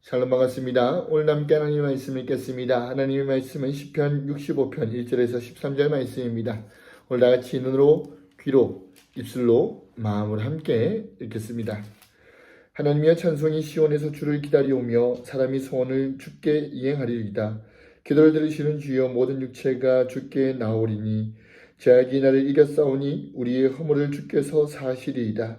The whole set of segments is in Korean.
샬롬 반갑습니다. 오늘 함께 하나님의 말씀 읽겠습니다. 하나님의 말씀은 시편 65편 1절에서 13절 말씀입니다. 오늘 다 같이 눈으로, 귀로, 입술로, 마음으로 함께 읽겠습니다. 하나님의 찬송이 시온에서 주를 기다리오며 사람이 소원을 주께 이행하리이다. 기도를 들으시는 주여 모든 육체가 주께 나오리니 제약이 나를 이겼사오니 우리의 허물을 주께서 사시리이다.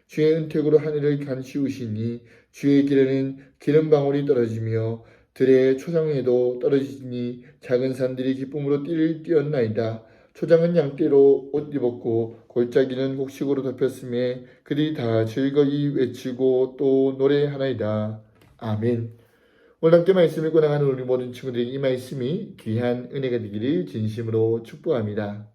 주의 은택으로 하늘을 간시우시니 주의 길에는 기름 방울이 떨어지며 들의 초장에도 떨어지니 작은 산들이 기쁨으로 띠를 띄었나이다. 초장은 양떼로 옷 입었고 골짜기는 곡식으로 덮였음에 그들이 다 즐거이 외치고 또 노래하나이다. 아멘. 오늘 함께 말씀 읽고 나가는 우리 모든 친구들에게 이 말씀이 귀한 은혜가 되기를 진심으로 축복합니다.